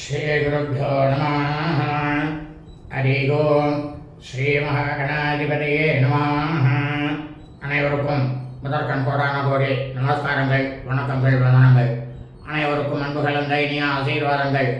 ஸ்ரீகுருப்போ நம ஹரி ஓம் ஸ்ரீ மகாகணாதிபதியே நம அனைவருக்கும் முதற்கண் கோடான கோடி நமஸ்காரங்கள் வணக்கங்கள் வந்தனங்கள். அனைவருக்கும் அன்பு தைனியா இனிய ஆசீர்வாதங்கள்.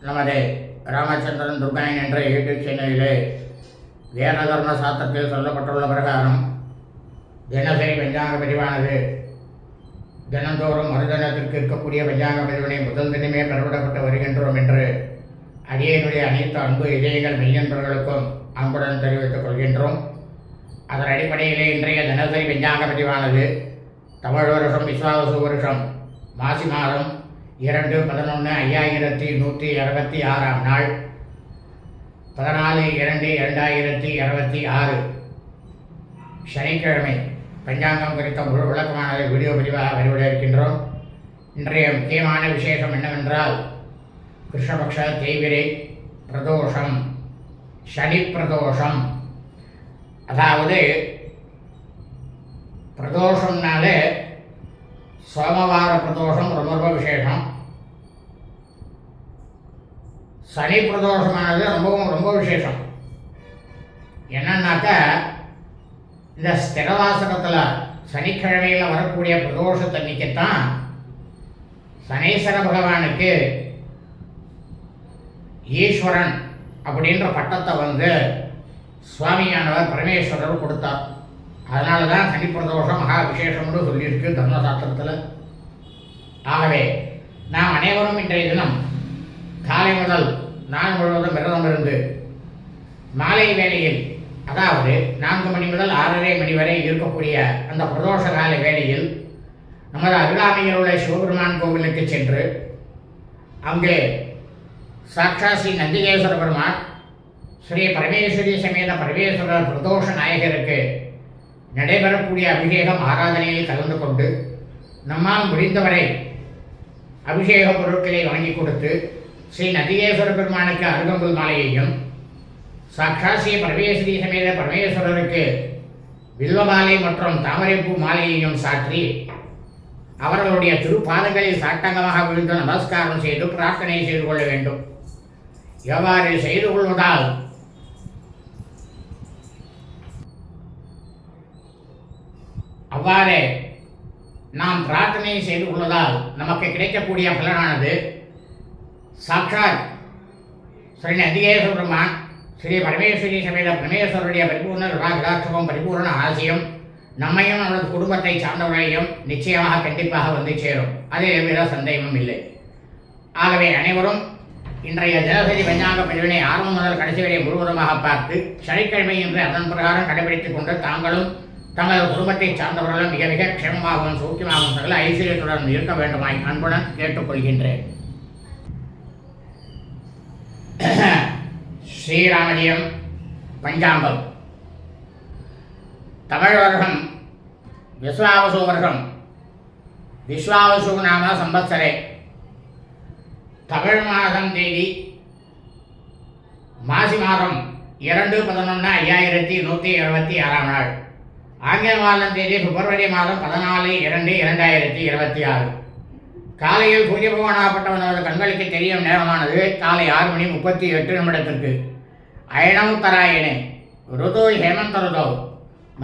நமது ராமச்சந்திரன் துர்காயன் என்ற யூடியூப் சேனலிலே வேத தர்ம சாத்திரத்தில் சொல்லப்பட்டுள்ள பிரகாரம் தினசரி பஞ்சாங்க பிரிவானது தினந்தோறும் மறுதினத்திற்கு இருக்கக்கூடிய பஞ்சாங்க பதிவினை முதல் தினமே பெறவிடப்பட்டு வருகின்றோம் என்று அடியனுடைய அனைத்து அன்பு இதயங்கள் மெய்யன்பர்களுக்கும் அன்புடன் தெரிவித்துக் கொள்கின்றோம். அதன் அடிப்படையிலே இன்றைய தினசரி பஞ்சாங்க பதிவானது தமிழ் வருஷம் விஸ்வாவசு வருஷம் மாசி மாதம் இரண்டு பதினொன்று ஐயாயிரத்தி நூற்றி இருபத்தி ஆறாம் நாள் பதினாலு இரண்டு இரண்டாயிரத்தி இருபத்தி ஆறு. சனிக்கிழமை பஞ்சாங்கம் குறித்த முழு விளக்கமானதை வீடியோ பதிவாக வெளிவிட இருக்கின்றோம். இன்றைய முக்கியமான விசேஷம் என்னவென்றால் கிருஷ்ணபக்ஷ தேய்பிரை பிரதோஷம் சனி பிரதோஷம். அதாவது பிரதோஷம்னாலே சோமவார பிரதோஷம் ரொம்ப ரொம்ப விசேஷம். சனி பிரதோஷமானது ரொம்பவும் ரொம்ப விசேஷம். என்னன்னாக்கா இந்த ஸ்திரவாசகத்தில் சனிக்கிழமையில் வரக்கூடிய பிரதோஷத்தன்னைக்குத்தான் சனீஸ்வர பகவானுக்கு ஈஸ்வரன் அப்படின்ற பட்டத்தை வந்து சுவாமியானவர் பரமேஸ்வரர் கொடுத்தார். அதனால தான் சனி பிரதோஷம் மகா விசேஷம்னு சொல்லியிருக்கு தர்மசாஸ்திரத்தில். ஆகவே நாம் அனைவரும் இன்றைய தினம் காலை முதல் நாள் முழுவதும் விரதம் இருந்து மாலை வேளையில் அதாவது நான்கு மணி முதல் ஆறரை மணி வரை இருக்கக்கூடிய அந்த பிரதோஷ கால வேளையில் நமது அருகாமையில் உள்ள சிவபெருமான் கோவிலுக்கு சென்று அங்கே சாட்சா ஸ்ரீ நந்திகேஸ்வர பெருமான் ஸ்ரீ பரமேஸ்வரி சமேத பரமேஸ்வரர் பிரதோஷ நாயகருக்கு நடைபெறக்கூடிய அபிஷேகம் ஆராதனையில் கலந்து கொண்டு நம்மால் முடிந்தவரை அபிஷேக பொருட்களை வாங்கி கொடுத்து ஸ்ரீ நதிகேஸ்வர பெருமானுக்கு அருகம்புல் மாலையையும் சாட்சாசிய பரமேஸ்வரி சமேத பரமேஸ்வரருக்கு வில்வமாலை மற்றும் தாமரைப்பூ மாலையையும் சாற்றி அவர்களுடைய திருப்பாதங்களில் சாட்டங்கமாக விழுந்து நமஸ்காரம் செய்து பிரார்த்தனை செய்து கொள்ள வேண்டும். எவ்வாறு செய்து கொள்வதால்? அவ்வாறே நாம் பிரார்த்தனை செய்து கொள்வதால் நமக்கு கிடைக்கக்கூடிய பலனானது சாட்சாத் ஸ்ரீ நதிகேஸ்வர ஸ்ரீ பரமேஸ்வரி சமேத பரமேஸ்வரருடைய பரிபூர்ண கடாட்சமும் பரிபூர்ண ஆசையும். நம்மையும் நமது குடும்பத்தை சார்ந்தவர்களையும் நிச்சயமாக கண்டிப்பாக வந்து சேரும். அதில் எவ்வித சந்தேகமும் இல்லை. ஆகவே அனைவரும் இன்றைய தினசரி பஞ்சாங்க பதிவினை ஆரம்பம் முதல் கடைசி வரை முழுவதுமாக பார்த்து சனிக்கிழமை என்று அதன் பிரகாரம் கடைபிடித்துக் கொண்டு தாங்களும் தங்களது குடும்பத்தை சார்ந்தவர்களும் மிக மிக க்ஷேமமாகவும் சௌக்கியமாகவும் சகல ஐஸ்வர்யத்துடன் இருக்க வேண்டுமாய் அன்புடன் கேட்டுக்கொள்கின்றேன். ஸ்ரீராமஜியம் பஞ்சாங்கம் தமிழ் வருஷம் விஸ்வாவசு வருஷம் விஸ்வாவசு நாம சம்பத்சரே. தமிழ் மாதம் தேதி மாசி மாதம் இரண்டு பதினொன்று ஐயாயிரத்தி நூற்றி இருபத்தி ஆறாம் நாள். ஆங்கில மாதம் தேதி பிப்ரவரி மாதம் பதினாலு இரண்டு இரண்டாயிரத்தி இருபத்தி ஆறு. காலையில் சூரிய பகவானாகப்பட்டவனது கண்களுக்கு தெரியும் நேரமானது காலை ஆறு மணி முப்பத்தி எட்டு நிமிடத்திற்கு. அயனம் ருது ஹேமந்த ருதோ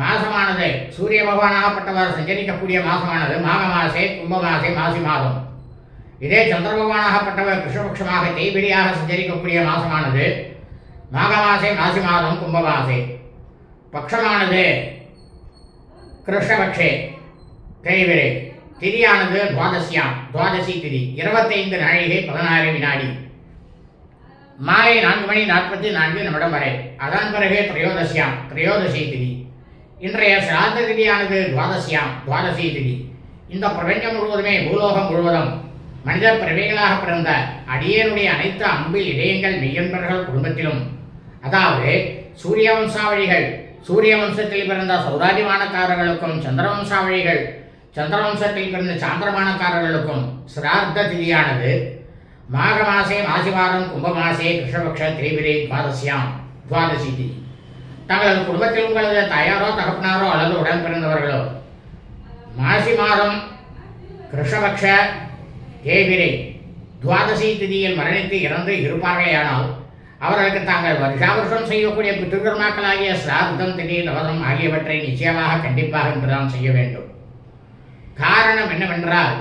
மாசமானது. சூரிய பகவானாகப்பட்டவர் சஞ்சரிக்கக்கூடிய மாசமானது. மாக மாசே கும்ப மாசே மாசி மாதம். இதே சந்திர பகவானாகப்பட்டவர் கிருஷ்ணபக்ஷமாக தேய்பிடியாக சஞ்சரிக்கக்கூடிய மாசமானது. மாக மாசே மாசி மாதம் கும்ப மாசே பக்ஷமானது கிருஷ்ணபக்ஷே. தேய்பிரை திதியானது துவாதசியாம். துவாதசி திதி. இருபத்தைந்து நாழிகை பதினாறு வினாடி. மாலை நான்கு மணி நாற்பத்தி நான்கு நிமிடம் வரை. அதன் பிறகு திரையோதசியாம். திரையோதசி திதி. இன்றைய சிராந்த திதியானது துவாதசியாம். துவாதசி திதி. இந்த பிரபஞ்சம் முழுவதுமே பூலோகம் முழுவதும் மனித பிறவிகளாக பிறந்த அடியனுடைய அனைத்து அன்பில் இதயங்கள் மெய்யன்பர்கள் குடும்பத்திலும். அதாவது சூரிய வம்சாவழிகள் சூரிய வம்சத்தில் பிறந்த சௌராதிமானக்காரர்களுக்கும் சந்திர சந்திரவம்சத்தில் சந்திர வம்சத்தில் பிறந்த சாந்திரமானக்காரர்களுக்கும் சிரார்த்த திதியானது மாக மாசே மாசிவாரம் கும்பமாசே கிருஷ்ணபக்ஷ திரிபிரே துவாதசியாம். துவாதசி திதி தங்களது குடும்பத்தில் உங்களது தாயாரோ தகப்பனாரோ அல்லது உடன் பிறந்தவர்களோ மாசி மாதம் கிருஷ்ணபக்ஷ தேவிரை துவாதசி திதியில் மரணித்து இறந்து இருப்பார்களேயானால் அவர்களுக்கு தாங்கள் வருஷா வருஷம் செய்யக்கூடிய பித்திருக்கர்மாக்களாகிய சிரார்த்தம் திதி நவதம் ஆகியவற்றை நிச்சயமாக கண்டிப்பாக என்றுதான் செய்ய வேண்டும். காரணம் என்னவென்றால்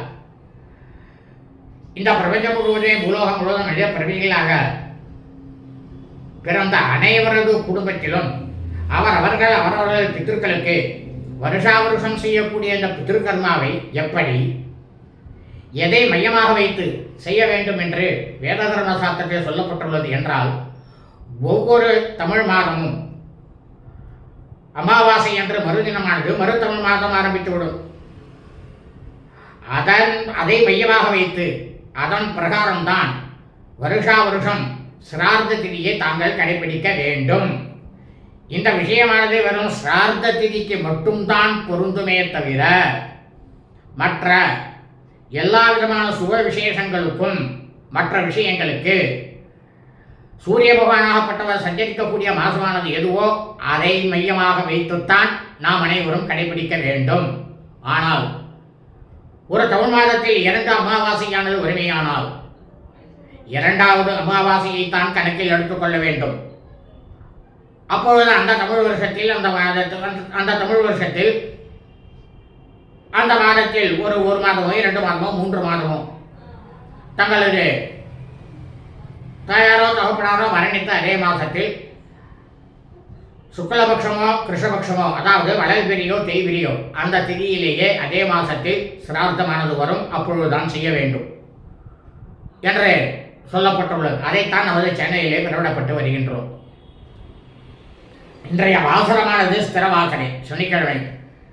இந்த பிரபஞ்சம் முழுவதே பூலோகம் முழுவதும் மனித பிறவிகளாக பிறந்த அனைவரது குடும்பத்திலும் அவர் அவர்கள் அவரவர்கள் பித்திருக்களுக்கு வருஷா வருஷம் செய்யக்கூடிய இந்த பித்திருக்கர்மாவை எப்படி எதை மையமாக வைத்து செய்ய வேண்டும் என்று வேததர்ம சாஸ்திரத்தில் சொல்லப்பட்டுள்ளது என்றால் ஒவ்வொரு தமிழ் மாதமும் அமாவாசை என்று மறுதினமானது மறுதமிழ் மாதம் ஆரம்பித்துவிடும். அதன் அதை மையமாக வைத்து அதன் பிரகாரம்தான் வருஷா வருஷம் சிரார்த்த திதியை தாங்கள் கடைபிடிக்க வேண்டும். இந்த விஷயமானது வெறும் சிரார்த்த திதிக்கு மட்டும்தான் பொருந்துமே தவிர மற்ற எல்லா விதமான சுப விசேஷங்களுக்கும் மற்ற விஷயங்களுக்கு சூரிய பகவானாகப்பட்டவர் சஞ்சரிக்கக்கூடிய மாசமானது எதுவோ அதை மையமாக வைத்துத்தான் நாம் அனைவரும் கடைபிடிக்க வேண்டும். ஆனால் ஒரு தமிழ் மாதத்தில் இரண்டு அமாவாசையானது உரிமையானால் இரண்டாவது அமாவாசையை தான் கணக்கில் எடுத்துக்கொள்ள வேண்டும். அப்பொழுது அந்த தமிழ் வருஷத்தில் அந்த மாதத்தில் அந்த தமிழ் வருஷத்தில் அந்த மாதத்தில் ஒரு ஒரு மாதமோ இரண்டு மாதமோ மூன்று மாதமோ தங்களது தாயாரோ தகப்பனாரோ மரணித்த அதே மாதத்தில் சுக்லபக்ஷமோ கிருஷ்ணபக்ஷமோ அதாவது வளர்பிரியோ தேய்பிரியோ அந்த திதியிலேயே அதே மாதத்தில் சிரார்த்தமானது வரும். அப்பொழுதுதான் செய்ய வேண்டும். என்று சொல்லப்பட்டுள்ளது. அதைத்தான் நமது சென்னையிலே பிறவிடப்பட்டு வருகின்றோம். இன்றைய வாசனமானது ஸ்திர வாசனை சனிக்கிழமை.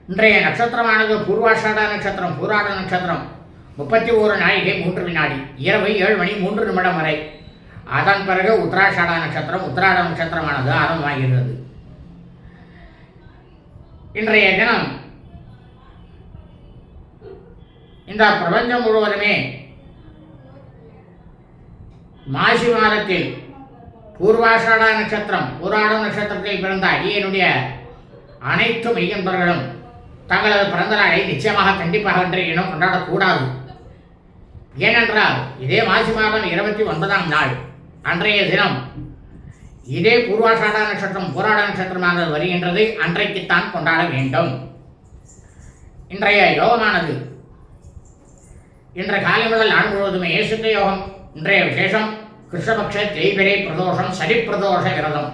இன்றைய நட்சத்திரமானது பூர்வாஷாட நட்சத்திரம் பூராட நட்சத்திரம். முப்பத்தி ஓரு நாழிகை மூன்று வினாடி. இரவு ஏழு மணி மூன்று நிமிடம் வரை. அதன் பிறகு உத்தராஷாட நட்சத்திரம் உத்தராட நட்சத்திரமானது ஆரம்பமாகிறது. இன்றைய தினம் இந்த பிரபஞ்சம் முழுவதுமே மாசி மாதத்தில் பூர்வாஷாடா நட்சத்திரம் பூராட நட்சத்திரத்தில் பிறந்த அடியனுடைய அனைத்து மெய்யன்பர்களும் தங்களது பிறந்த நாளை நிச்சயமாக கண்டிப்பாக இன்றைய தினம் கொண்டாடக்கூடாது. ஏனென்றால் இதே மாசி மாதம் இருபத்தி ஒன்பதாம் நாள். அன்றைய தினம் இதே பூர்வாஷாட நட்சத்திரம் போராட நட்சத்திரமாக வருகின்றது. அன்றைக்குத்தான் கொண்டாட வேண்டும். இன்றைய யோகமானது. இன்ற காலை முதல் நாள் முழுவதுமே ஏசுத்த யோகம் இன்றைய விசேஷம் கிருஷ்ணபக்ஷ தேய்பிரை பிரதோஷம் சரி பிரதோஷ விரதம்.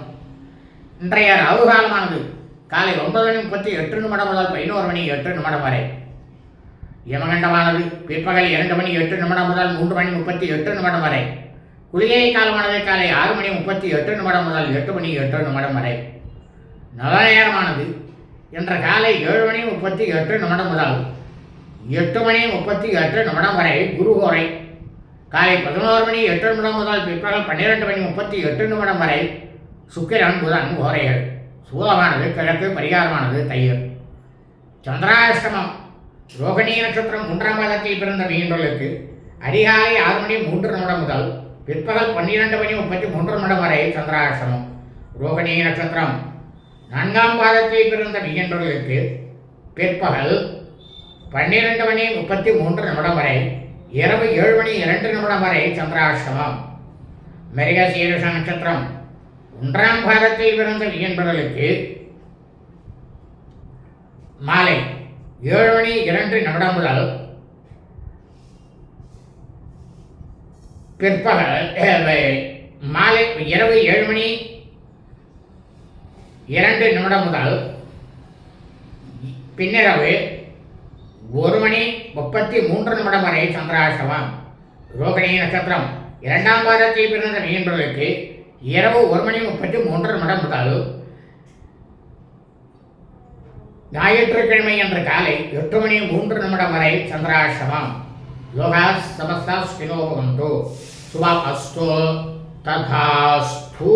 இன்றைய ராகு காலமானது. காலை ஒன்பது மணி முப்பத்தி எட்டு நிமிடம் முதல் பதினோரு மணி எட்டு நிமிடம் வரை. யமகண்டமானது. பிற்பகல் இரண்டு மணி எட்டு நிமிடம் முதல் மூன்று மணி முப்பத்தி எட்டு நிமிடம் வரை. குளிகை காலமானது காலை ஆறு மணி முப்பத்தி எட்டு நிமிடம் முதல் எட்டு மணி எட்டு நிமிடம் வரை. நல்ல நேரமானது என்ற காலை ஏழு மணி முப்பத்தி எட்டு நிமிடம் முதல் எட்டு மணி முப்பத்தி எட்டு நிமிடம் வரை குருகோரை காலை பதினோரு மணி எட்டு நிமிடம் முதல் பிற்பகல் பன்னிரெண்டு மணி முப்பத்தி எட்டு நிமிடம் வரை சுக்கிரன் புதன் கோரைகள் சூலமானது கிழக்கு பரிகாரமானது தையர். சந்திராஷ்டமம். ரோகிணி நட்சத்திரம் மூன்றாம் மாதத்தில் பிறந்த மீன்களுக்கு அதிகாலை ஆறு மணி மூன்று நிமிடம் முதல் பிற்பகல் பன்னிரெண்டு மணி முப்பத்தி மூன்று மணி வரை சந்திராசனம் ரோகிணி நட்சத்திரம். நான்காம் பாதத்தில் பிறந்த நிகழ்வுகளுக்கு பிற்பகல் பன்னிரெண்டு மணி முப்பத்தி மூன்று நிமிடம் வரை இரவு ஏழு மணி இரண்டு நிமிடம் வரை சந்திராஷ்டமம். மிருக சீருஷ நட்சத்திரம். ஒன்றாம் பாதத்தில் பிறந்த வியன்பர்களுக்கு மாலை ஏழு மணி இரண்டு நிமிடம் முதல் பிற்பகல் மாலை இரவு ஏழு மணி இரண்டு நிமிடம் முதல் பின்னிரவு ஒரு மணி முப்பத்தி மூன்று நிமிடம் வரை சந்திராசிரமம் ரோகிணி நட்சத்திரம் இரண்டாம் வாரத்தை பிறந்த மீன்பர்களுக்கு இரவு ஒரு மணி முப்பத்தி மூன்று நிமிடம் முதல் ஞாயிற்றுக்கிழமை என்ற காலை எட்டு மணி மூன்று நிமிடம் வரை சந்திராசிரமம் యోగా సమస్త సుఖినో భవంతు శుభ అస్తు తథాస్తు